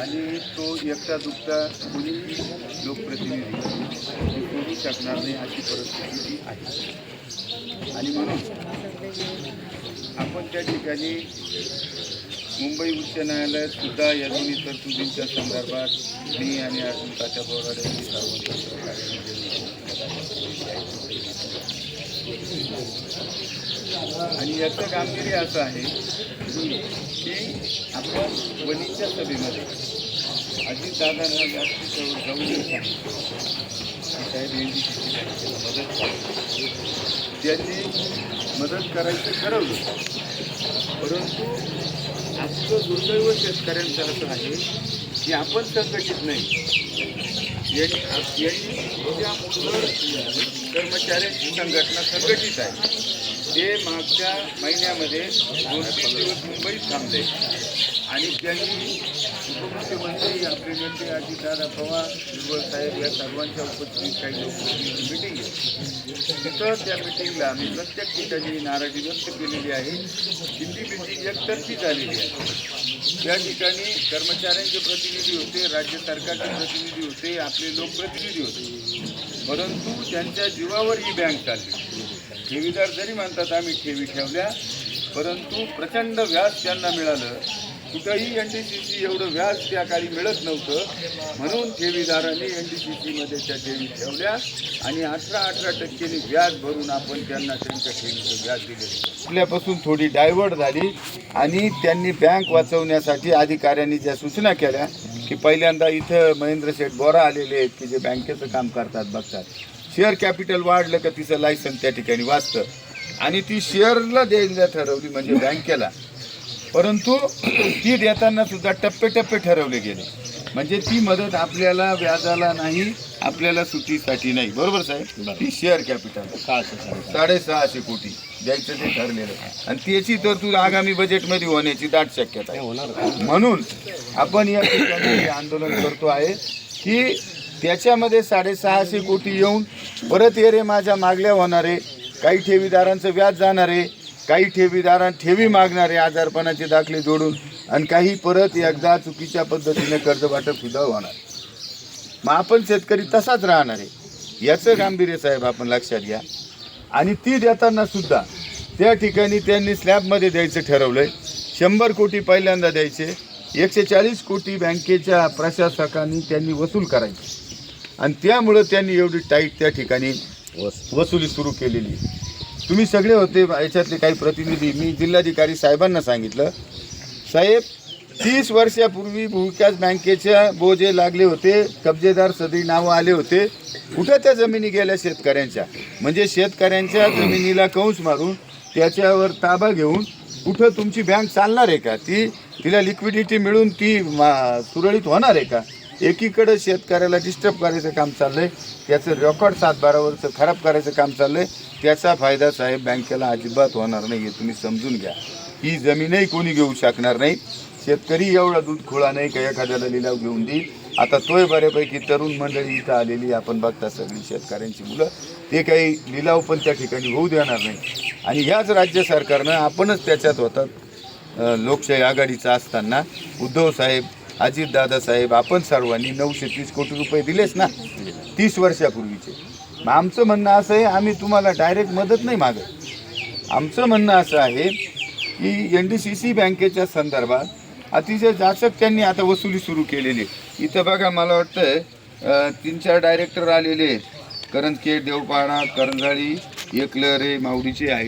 आणि तो एकटा दुखता कोणी लोकप्रतिनिधी हे करू शकणार नाही अशी परिस्थिती आहे. आणि म्हणून आपण त्या ठिकाणी मुंबई उच्च न्यायालयात सुद्धा या दोन्ही तरतुदींच्या संदर्भात मी आणि अर्जुन तात्या बोराडे यांनी सर्वांच्या आणि याचं गांभीर्य असं आहे की आपण वणीच्या सभेमध्ये अजित दादांना व्यासपीठावर जाऊन साहेब यांची मदत त्यांनी मदत करायचं ठरवलं. परंतु आजचं दुर्दैव शेतकऱ्यांचं असं आहे की आपण संघटित नाही यांनी म्हणजे कर्मचाऱ्यांची संघटना संघटित आहे. ते मागच्या महिन्यामध्ये दोन तीन दिवस मुंबईत थांबले. आणि ज्यांनी उपमुख्यमंत्री आपले नेते अजितदादा पवार हिरवळ साहेब या सर्वांच्या उपस्थितीत काही लोकप्रतिनिधी मिटिंग आहे तिथं त्या मिटिंगला आम्ही प्रत्येक ठिकाणी नाराजी व्यक्त केलेली आहे. हिंदी मिटिंग एकतर्फी झालेली आहे. त्या ठिकाणी कर्मचाऱ्यांचे प्रतिनिधी होते राज्य सरकारचे प्रतिनिधी होते आपले लोकप्रतिनिधी होते. परंतु त्यांच्या जीवावर ही बँक चालली. ठेवीदार जरी म्हणतात आम्ही ठेवी ठेवल्या परंतु प्रचंड व्याज त्यांना मिळालं. कुठंही एन डी सी सी एवढं व्याज त्या काळी मिळत नव्हतं. म्हणून ठेवीदारांनी एन डी सी सीमध्ये त्या ठेवी ठेवल्या आणि अठरा अठरा टक्क्यांनी व्याज भरून आपण त्यांना त्यांच्या ठेवीचं व्याज दिले आपल्यापासून थोडी डायव्हर्ट झाली आणि त्यांनी बँक वाचवण्यासाठी अधिकाऱ्यांनी ज्या सूचना केल्या की पहिल्यांदा इथं महेंद्र शेठ बोरा आलेले आहेत की जे बँकेचं काम करतात बघतात. शेअर कॅपिटल वाढलं का तिचं लायसन त्या ठिकाणी वाचतं. आणि ती शेअरला द्यायला ठरवली म्हणजे बँकेला. परंतु ती देताना सुद्धा टप्पे टप्पे ठरवले गेले. म्हणजे ती मदत आपल्याला व्याजाला नाही आपल्याला सुटीसाठी नाही. बरोबर साहेब? ती शेअर कॅपिटल साडेसहाशे कोटी द्यायचं ते ठरलेलं. आणि त्याची तरतूद आगामी बजेटमध्ये होण्याची दाट शक्यता आहे. म्हणून आपण या ठिकाणी आंदोलन करतो आहे की त्याच्यामध्ये साडेसहाशे कोटी येऊन परत ये रे माझ्या मागल्या होणारे काही ठेवीदारांचं व्याज जाणारे काही ठेवीदारां ठेवी मागणारे आजारपणाचे दाखले जोडून आणि काही परत एकदा चुकीच्या पद्धतीने कर्ज वाटप सुद्धा होणार. मग आपण शेतकरी तसाच राहणार आहे. याचं गांभीर्य साहेब आपण लक्षात घ्या. आणि ती देताना सुद्धा त्या ठिकाणी त्यांनी स्लॅबमध्ये द्यायचं ठरवलंय. शंभर कोटी पहिल्यांदा द्यायचे. एकशे चाळीस कोटी बँकेच्या प्रशासकांनी त्यांनी वसूल करायची. आणि त्यामुळं त्यांनी एवढी टाईट त्या ठिकाणी वसुली सुरू केलेली आहे. तुम्ही सगळे होते याच्यातले काही प्रतिनिधी. मी जिल्हाधिकारी साहेबांना सांगितलं. साहेब तीस वर्षापूर्वी भूविकास बँकेच्या बोजे लागले होते. कब्जेदार सदरी नावं आले होते. कुठं त्या जमिनी गेल्या शेतकऱ्यांच्या? म्हणजे शेतकऱ्यांच्या जमिनीला कंस मारून त्याच्यावर ताबा घेऊन कुठं तुमची बँक चालणार आहे का? ती तिला लिक्विडिटी मिळून ती मा- सुरळीत होणार आहे का? एकीकडं शेतकऱ्याला डिस्टर्ब करायचं काम चाललंय त्याचं रेकॉर्ड सात बारा वर्ष खराब करायचं काम चाललंय त्याचा फायदा साहेब बँकेला अजिबात होणार नाही हे तुम्ही समजून घ्या. ही जमीनही कोणी घेऊ शकणार नाही. शेतकरी एवढा दूध खोळा नाही का एखाद्याला लिलाव घेऊन देईल? आता तोय बऱ्यापैकी तरुण मंडळी इथं आलेली आपण बघता सगळी शेतकऱ्यांची मुलं. ते काही लिलाव पण त्या ठिकाणी होऊ देणार नाही. आणि ह्याच राज्य सरकारनं आपणच त्याच्यात होतात लोकशाही आघाडीचा असताना उद्धव साहेब अजित दादासाहेब आपण सर्वांनी नऊशे तीस कोटी रुपये दिलेच ना. तीस वर्षापूर्वीचे. मग आमचं म्हणणं असं आहे आम्ही तुम्हाला डायरेक्ट मदत नाही मागत. आमचं म्हणणं असं आहे की एन डी सी सी बँकेच्या संदर्भात अतिशय जाचक त्यांनी आता वसुली सुरू केलेली आहे. इथं बघा मला वाटतं तीन चार डायरेक्टर आलेले आहेत. के देवपाडा करंजाळी एकलरे माऊलीचे आहे